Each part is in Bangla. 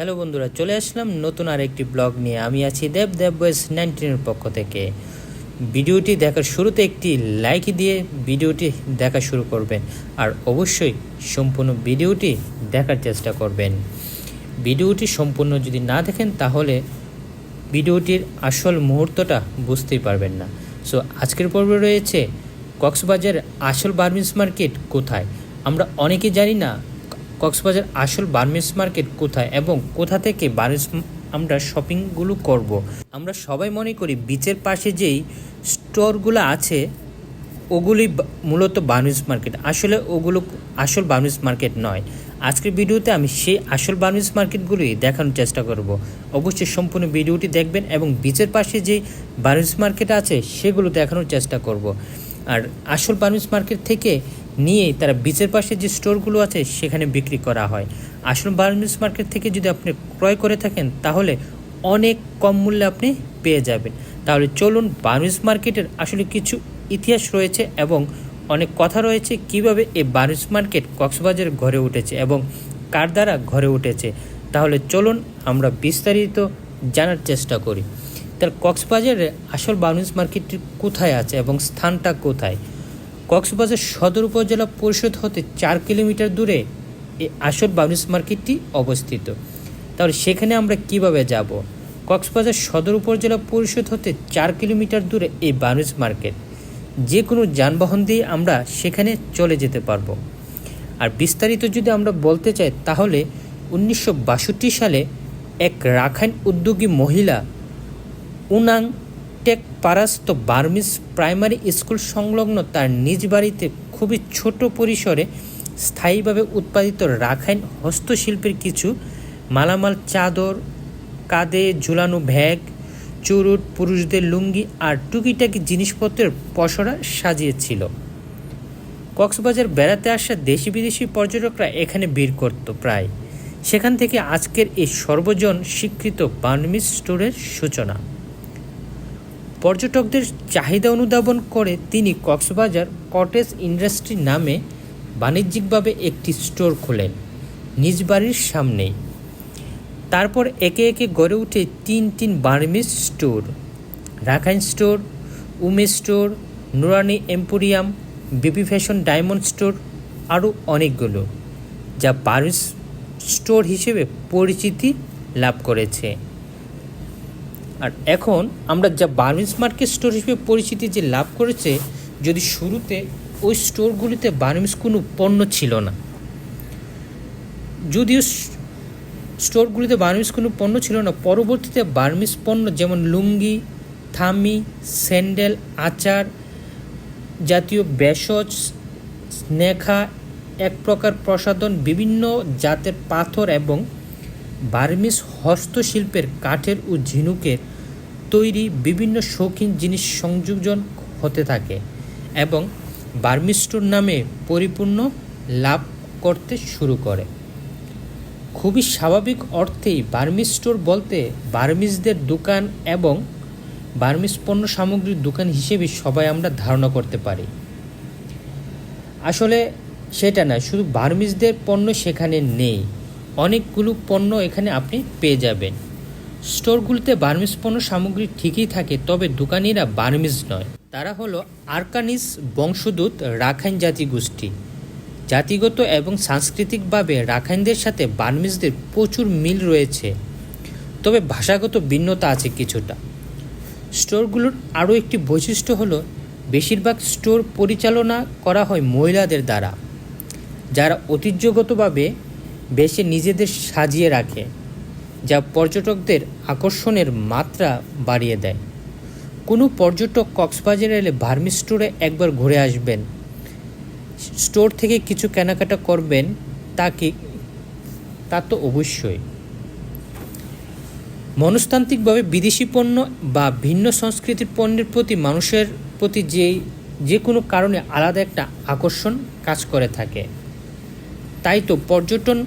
হ্যালো বন্ধুরা, চলে আসলাম নতুন আর একটি ব্লগ নিয়ে। আমি আছি দেব দেব বয়েস নাইনটিনের পক্ষ থেকে। ভিডিওটি দেখার শুরুতে একটি লাইক দিয়ে ভিডিওটি দেখা শুরু করবেন আর অবশ্যই সম্পূর্ণ ভিডিওটি দেখার চেষ্টা করবেন। ভিডিওটি সম্পূর্ণ যদি না দেখেন, তাহলে ভিডিওটির আসল মুহূর্তটা বুঝতেই পারবেন না। সো আজকের পর্বে রয়েছে কক্সবাজার আসল বার্মিস মার্কেট কোথায়? আমরা অনেকে জানি না কক্সবাজার আসল বার্মিস মার্কেট কোথায় এবং কোথা থেকে বার্মিস আমরা শপিংগুলো করব। আমরা সবাই মনে করি বিচের পাশে যেই স্টোরগুলো আছে ওগুলি মূলত বার্মিস মার্কেট। আসলে ওগুলো আসল বার্মিস মার্কেট নয়। আজকের ভিডিওতে আমি সেই আসল বার্মিস মার্কেটগুলি দেখানোর চেষ্টা করব। অবশ্যই সম্পূর্ণ ভিডিওটি দেখবেন এবং বিচের পাশে যে বার্মিস মার্কেট আছে, সেগুলো দেখানোর চেষ্টা করব। আর আসল বার্মিস মার্কেট থেকে নিয়ে তারা বিচের পাশে যে স্টোরগুলো আছে সেখানে বিক্রি করা হয়। আসল বার্মিস মার্কেট থেকে যদি আপনি ক্রয় করে থাকেন, তাহলে অনেক কম মূল্যে আপনি পেয়ে যাবেন। তাহলে চলুন বার্মিস মার্কেটের আসলে কিছু ইতিহাস রয়েছে এবং অনেক কথা রয়েছে কীভাবে এই বার্মিস মার্কেট কক্সবাজারে ঘরে উঠেছে এবং কার দ্বারা ঘরে উঠেছে। তাহলে চলুন আমরা বিস্তারিত জানার চেষ্টা করি। তাহলে কক্সবাজারে আসল বার্মিস মার্কেটটি কোথায় আছে এবং স্থানটা কোথায়? কক্সবাজার সদর উপজেলা পরিষদ হতে চার কিলোমিটার দূরে এই আসল বার্মিস মার্কেটটি অবস্থিত। তাহলে সেখানে আমরা কীভাবে যাব? কক্সবাজার সদর উপজেলা পরিষদ হতে চার কিলোমিটার দূরে এই বার্মিস মার্কেট। যে কোনো যানবাহন দিয়ে আমরা সেখানে চলে যেতে পারব। আর বিস্তারিত যদি আমরা বলতে চাই, তাহলে উনিশশো বাষট্টি সালে এক রাখাইন উদ্যোগী মহিলা উনাং টেক পারাস্ত বার্মিস প্রাইমারি স্কুল সংলগ্ন তার নিজ বাড়িতে খুবই ছোট পরিসরে স্থায়ীভাবে উৎপাদিত রাখাইন হস্তশিল্পের কিছু মালামাল, চাদর, কাঁধে ঝুলানো ব্যাগ, চুরুট, পুরুষদের লুঙ্গি আর টুকিটাকি জিনিসপত্রের পসরা সাজিয়েছিল। কক্সবাজার বেড়াতে আসা দেশি বিদেশি পর্যটকরা এখানে ভিড় করত প্রায়। সেখান থেকে আজকের এই সর্বজন স্বীকৃত বার্মিস স্টোরের সূচনা। পর্যটকদের চাহিদা অনুধাবন করে তিনি কক্সবাজার কটেজ ইন্ডাস্ট্রি নামে বাণিজ্যিকভাবে একটি স্টোর খোলেন, নিজ বাড়ির সামনেই। তারপর একে একে গড়ে ওঠে তিন তিন বার্মিস স্টোর, রাখাইন স্টোর, উমে store, Nurani emporium baby fashion diamond store, আরও অনেকগুলো, যা বার্মিস স্টোর হিসেবে পরিচিতি লাভ করেছে। আর এখন আমরা যা বার্মিস মার্কেট স্টোর হিসেবে পরিচিতি যে লাভ করেছে, যদি শুরুতে ওই স্টোরগুলিতে বার্মিস কোনো পণ্য ছিল না, যদিও স্টোরগুলিতে বার্মিস কোনো পণ্য ছিল না, পরবর্তীতে বার্মিস পণ্য যেমন লুঙ্গি, থামি, স্যান্ডেল, আচার, জাতীয় ভেষজ স্নেখা এক প্রকার প্রসাধন, বিভিন্ন জাতের পাথর এবং বার্মিস হস্তশিল্পের কাঠের ও ঝিনুকের তৈরি বিভিন্ন শৌখিন জিনিস সংযোজন হতে থাকে এবং বার্মিস্টোর নামে পরিপূর্ণ লাভ করতে শুরু করে। খুবই স্বাভাবিক অর্থেই বার্মিস স্টোর বলতে বার্মিসদের দোকান এবং বার্মিস পণ্য সামগ্রীর দোকান হিসেবে সবাই আমরা ধারণা করতে পারি। আসলে সেটা না শুধু বার্মিসদের পণ্য সেখানে নেই। অনেকগুলো পণ্য এখানে আপনি পেয়ে যাবেন। স্টোরগুলোতে বার্মিস পণ্য সামগ্রী ঠিকই থাকে, তবে দোকানিরা বার্মিস নয়। তারা হলো আরকানিস বংশদূত রাখাইন জাতি গোষ্ঠী। জাতিগত এবং সাংস্কৃতিকভাবে রাখাইনদের সাথে বার্মিসদের প্রচুর মিল রয়েছে, তবে ভাষাগত ভিন্নতা আছে কিছুটা। স্টোরগুলোর আরও একটি বৈশিষ্ট্য হলো, বেশিরভাগ স্টোর পরিচালনা করা হয় মহিলাদের দ্বারা, যারা ঐতিহ্যগতভাবে বেশে নিজেদের সাজিয়ে রাখে। যা পর্যটকদের আকর্ষণের মাত্রা বাড়িয়ে দেয়। কোনো পর্যটক কক্সবাজারে এলে ভার্মি স্টোরে একবার ঘুরে আসবেন। স্টোর থেকে কিছু কেনাকাটা করবেন, তা কি, তা তো অবশ্যই। মনস্তান্ত্রিকভাবে বিদেশি পণ্য বা ভিন্ন সংস্কৃতির পণ্যের প্রতি মানুষের প্রতি যে যে কোনো কারণে আলাদা একটা আকর্ষণ কাজ করে থাকে। তাই তো পর্যটন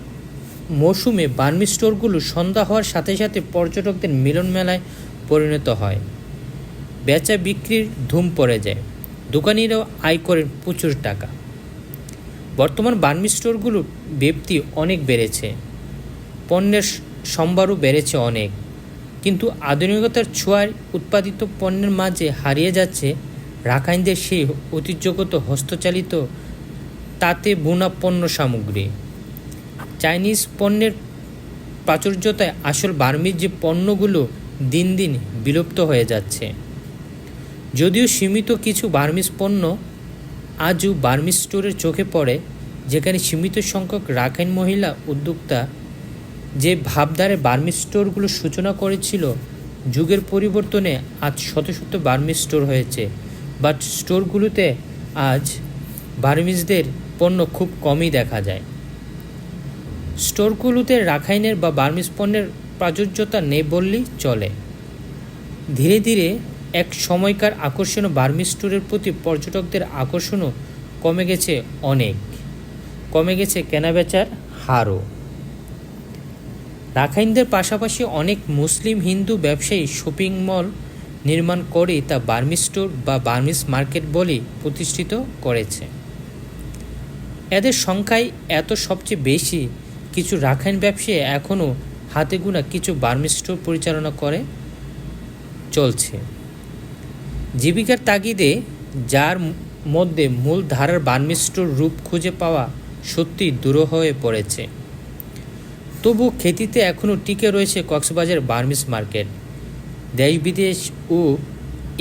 মৌসুমে বার্মি স্টোরগুলো সন্ধ্যা হওয়ার সাথে সাথে পর্যটকদের মিলন মেলায় পরিণত হয়। বেচা বিক্রির ধুম পড়ে যায়। দোকানিরাও আয় করেন প্রচুর টাকা। বর্তমান বার্মি স্টোরগুলোর ব্যাপ্তি অনেক বেড়েছে। পণ্যের সম্ভারও বেড়েছে অনেক। কিন্তু আধুনিকতার ছোঁয়ায় উৎপাদিত পণ্যের মাঝে হারিয়ে যাচ্ছে রাখাইনদের সেই ঐতিহ্যগত হস্তচালিত তাতে বোনা পণ্য সামগ্রী। চাইনিজ পণ্যের প্রাচুর্যতায় আসল বার্মিজ যে পণ্যগুলো দিন দিন বিলুপ্ত হয়ে যাচ্ছে। যদিও সীমিত কিছু বার্মিজ পণ্য আজও বার্মিজ স্টোরের চোখে পড়ে, যেখানে সীমিত সংখ্যক রাখাইন মহিলা উদ্যোক্তা যে ভাবধারে বার্মিজ স্টোরগুলো সূচনা করেছিল, যুগের পরিবর্তনে আজ শত শত বার্মিজ স্টোর হয়েছে। বাট স্টোরগুলোতে আজ বার্মিজদের পণ্য খুব কমই দেখা যায়। স্টোরগুলোতে রাখাইনের বা বার্মিজ পণ্যের প্রাচুর্যতা নেই বললেই চলে। ধীরে ধীরে এক সময়কার আকর্ষণ বার্মি স্টোরের প্রতি পর্যটকদের আকর্ষণও কমে গেছে অনেক। কমে গেছে কেনাবেচার হারও। রাখাইনদের পাশাপাশি অনেক মুসলিম হিন্দু ব্যবসায়ী শপিং মল নির্মাণ করে তা বার্মি স্টোর বা বার্মিস মার্কেট বলেই প্রতিষ্ঠিত করেছে। এদের সংখ্যায় এত সবচেয়ে বেশি কিছু রাখাইন ব্যবসায়ী এখনও হাতে গোনা কিছু বার্মি স্টোর পরিচালনা করে চলছে। জীবিকার তাগিদে যার মধ্যে মূল ধারার বার্মি স্টোর রূপ খুঁজে পাওয়া সত্যি দূর হয়ে পড়েছে। তবু খেতিতে এখনও টিকে রয়েছে কক্সবাজার বার্মিস মার্কেট। দেশ বিদেশ ও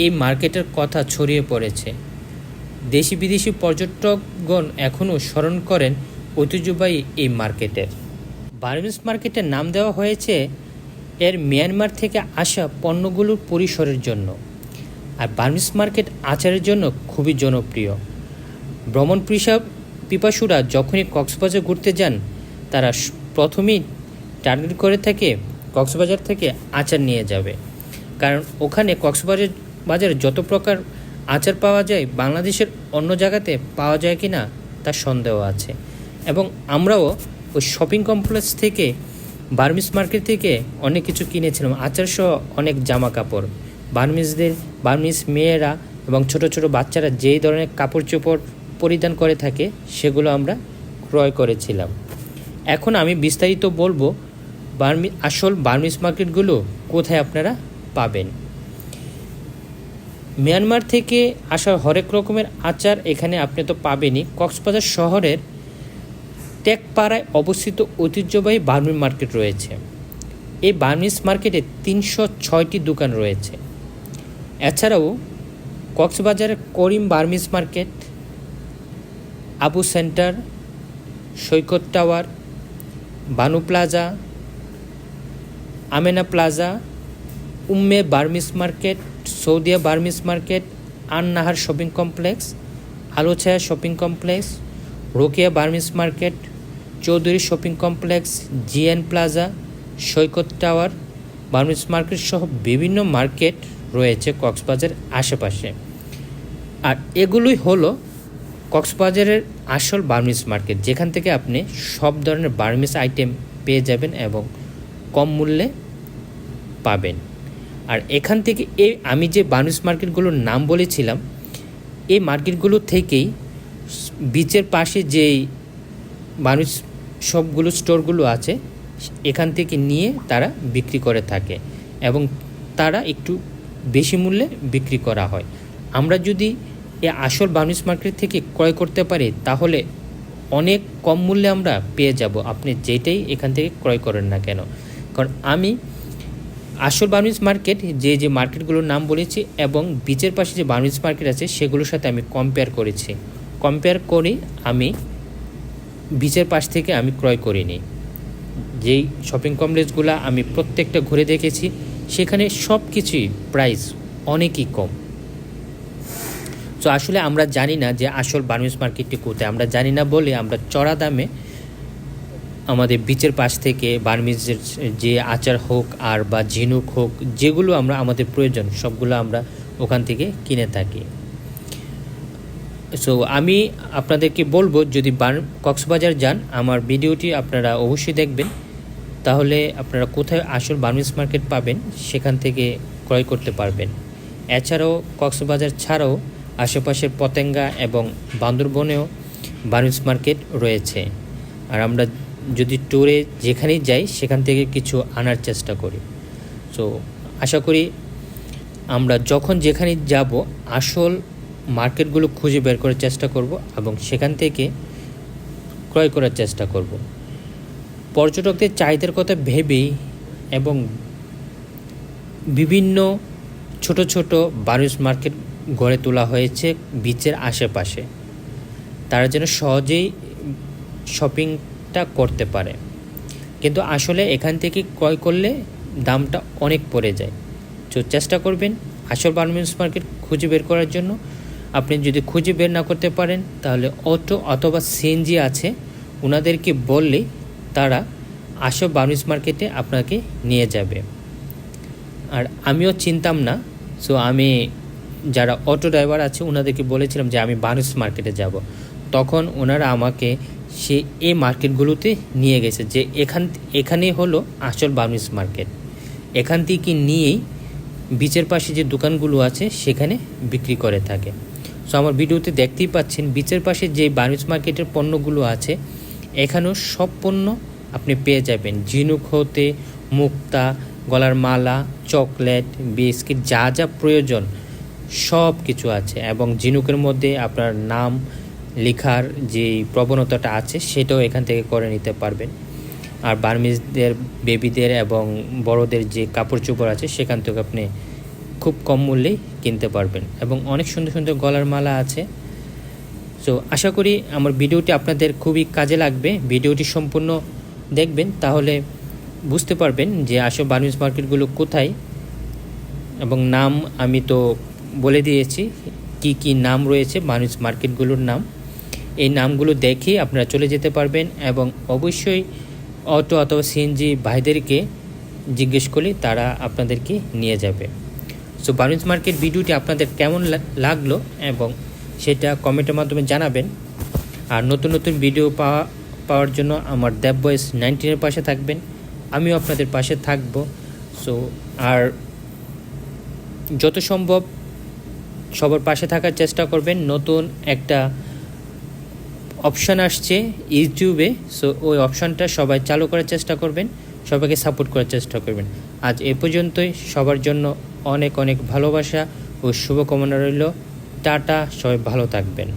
এই মার্কেটের কথা ছড়িয়ে পড়েছে। দেশি বিদেশি পর্যটকগণ এখনও স্মরণ করেন ঐতিহ্যবাহী এই মার্কেটের। বার্মিস মার্কেটের নাম দেওয়া হয়েছে এর মিয়ানমার থেকে আসা পণ্যগুলোর পরিসরের জন্য। আর বার্মিস মার্কেট আচারের জন্য খুবই জনপ্রিয়। ভ্রমণ পিসা পিপাসুরা যখনই কক্সবাজার ঘুরতে যান, তারা প্রথমেই টার্গেট করে থাকে কক্সবাজার থেকে আচার নিয়ে যাবে। কারণ ওখানে কক্সবাজার বাজারে যত প্রকার আচার পাওয়া যায়, বাংলাদেশের অন্য জায়গাতে পাওয়া যায় কি না তার সন্দেহ আছে। এবং আমরাও ওই শপিং কমপ্লেক্স থেকে বার্মিস মার্কেট থেকে অনেক কিছু কিনেছিলাম। আচার সহ অনেক জামা কাপড় বার্মিসদের বার্মিস মেয়েরা এবং ছোট ছোট বাচ্চারা যেই ধরনের কাপড় চোপড় পরিধান করে থাকে, সেগুলো আমরা ক্রয় করেছিলাম। এখন আমি বিস্তারিত বলব বার্মি আসল বার্মিস মার্কেটগুলো কোথায় আপনারা পাবেন। মিয়ানমার থেকে আসা হরেক রকমের আচার এখানে আপনি তো পাবেনই। কক্সবাজার শহরের টেকপাড়ায় অবস্থিত ঐতিহ্যবাহী বার্মি মার্কেট রয়েছে। এই বার্মিস মার্কেটে তিনশো ছয়টি দোকান রয়েছে। এছাড়াও কক্সবাজারের Karim Burmese Market, Abu Centre, Saikat Tower, Banu Plaza, Amena Plaza, Umme Burmese Market, Saudia Burmese Market An Nahar Shopping Complex, Alochhaya Shopping Complex, Rokeya Burmese Market Chowdhury Shopping Complex, GN Plaza, Saikat Tower Burmese Market সহ বিভিন্ন মার্কেট রয়েছে কক্সবাজারের আশেপাশে। আর এগুলোই হলো কক্সবাজারের আসল বার্মিস মার্কেট, যেখান থেকে আপনি সব ধরনের বার্মিস আইটেম পেয়ে যাবেন এবং কম মূল্যে পাবেন। আর এখান থেকে এই আমি যে বার্মিস মার্কেটগুলোর নাম বলেছিলাম, এই মার্কেটগুলো থেকেই বিচের পাশে যেই মানুষ সবগুলো স্টোরগুলো আছে, এখান থেকে নিয়ে তারা বিক্রি করে থাকে এবং তারা একটু বেশি মূল্যে বিক্রি করা হয়। আমরা যদি এ আসল বার্মিস মার্কেট থেকে ক্রয় করতে পারি, তাহলে অনেক কম মূল্যে আমরা পেয়ে যাব। আপনি যেটাই এখান থেকে ক্রয় করেন না কেন। কারণ আমি আসল বার্মিস মার্কেট, যে যে মার্কেটগুলোর নাম বলেছি এবং বিচের পাশে যে বার্মিস মার্কেট আছে, সেগুলোর সাথে আমি কম্পেয়ার করেছি। কম্পেয়ার করে আমি বিচের পাশ থেকে আমি ক্রয় করিনি। যেই শপিং কমপ্লেক্সগুলো আমি প্রত্যেকটা ঘুরে দেখেছি, সেখানে সব কিছুই প্রাইস অনেকই কম। তো আসলে আমরা জানি না যে আসল বার্মিস মার্কেটটি কোথায়। আমরা জানি না বলে আমরা চড়া দামে আমাদের বিচের পাশ থেকে বার্মিজের যে আচার হোক আর বা ঝিনুক হোক, যেগুলো আমরা আমাদের প্রয়োজন, সবগুলো আমরা ওখান থেকে কিনে থাকি। সো আমি আপনাদেরকে বলব, যদি কক্সবাজার যান, আমার ভিডিওটি আপনারা অবশ্যই দেখবেন। তাহলে আপনারা কোথায় আসল বার্মিস মার্কেট পাবেন, সেখান থেকে ক্রয় করতে পারবেন। এছাড়াও, কক্সবাজার ছাড়াও আশেপাশের পতেঙ্গা এবং বান্দরবনেও বার্মিস মার্কেট রয়েছে। আর আমরা যদি ট্যুরে যেখানেই যাই, সেখান থেকে কিছু আনার চেষ্টা করি। সো আশা করি আমরা যখন যেখানে যাব, আসল মার্কেটগুলো খুঁজে বের করার চেষ্টা করব এবং সেখান থেকে ক্রয় করার চেষ্টা করব। পর্যটকদের চাহিদার কথা ভেবেই এবং বিভিন্ন ছোট ছোট বারুস মার্কেট গড়ে তোলা হয়েছে বিচের আশেপাশে। তারা যেন সহজেই শপিংটা করতে পারে। কিন্তু আসলে এখান থেকে ক্রয় করলে দামটা অনেক পড়ে যায়। তো চেষ্টা করবেন আসল গার্মেন্টস মার্কেট খুঁজে বের করার জন্য। আপনি যদি খুঁজে বের না করতে পারেন, তাহলে অটো অথবা সিএনজি আছে ওনাদেরকে বললে তারা আসল গার্মেন্টস মার্কেটে আপনাকে নিয়ে যাবে। আর আমিও চিনতাম না সো আমি যারা অটো ড্রাইভার আছে ওনাদেরকে বলেছিলাম যে আমি বানুস মার্কেটে যাব। তখন ওনারা আমাকে সে এই মার্কেটগুলোতে নিয়ে গেছে, যে এখান, এখানে হলো আসল বানুস মার্কেট। এখান থেকে নিয়েই, বিচের পাশে যে দোকানগুলো আছে, সেখানে বিক্রি করে থাকে। সো আমার ভিডিওতে দেখতেই পাচ্ছেন বিচের পাশে যে বানুস মার্কেটের পণ্যগুলো আছে, এখানেও সব পণ্য আপনি পেয়ে যাবেন। ঝিনুক হতে, মুক্তা, গলার মালা, চকলেট, বিস্কিট, যা যা প্রয়োজন, সব কিছু আছে। এবং ঝিনুকের মধ্যে আপনার নাম, লেখার যে প্রবণতাটা আছে, সেটাও এখান থেকে করে নিতে পারবেন। আর বার্মিজদের, বেবিদের এবং বড়দের যে কাপড় চোপড় আছে, সেখান থেকে আপনি খুব কম মূল্যেই কিনতে পারবেন এবং অনেক সুন্দর সুন্দর গলার মালা আছে। সো আশা করি আমার ভিডিওটি আপনাদের খুবই কাজে লাগবে। ভিডিওটি সম্পূর্ণ দেখবেন, তাহলে বুঝতে পারবেন যে আসল বার্মিজ মার্কেটগুলো কোথায় এবং নাম আমি তো বলে দিয়েছি, কি কি নাম রয়েছে বার্মিজ মার্কেটগুলোর নাম। এই নামগুলো দেখে আপনারা চলে যেতে পারবেন এবং অবশ্যই অটো অথবা সিএনজি ভাইদেরকে জিজ্ঞেস করলে তারা আপনাদেরকে নিয়ে যাবে। সো বার্মিজ মার্কেট ভিডিওটি আপনাদের কেমন লাগল এবং সেটা কমেন্টের মাধ্যমে জানাবেন। আর নতুন নতুন ভিডিও পাওয়া পাওয়ার জন্য আমার দ্যাব বয়েস নাইনটিনের পাশে থাকবেন। আমিও আপনাদের পাশে থাকব। সো আর যত সম্ভব সবার পাশে থাকার চেষ্টা করবেন। নতুন একটা অপশান আসছে ইউটিউবে। সো ওই অপশানটা সবাই চালু করার চেষ্টা করবেন। সবাইকে সাপোর্ট করার চেষ্টা করবেন। আজ এ পর্যন্তই। সবার জন্য অনেক অনেক ভালোবাসা ও শুভকামনা রইল। টাটা, সবাই ভালো থাকবেন।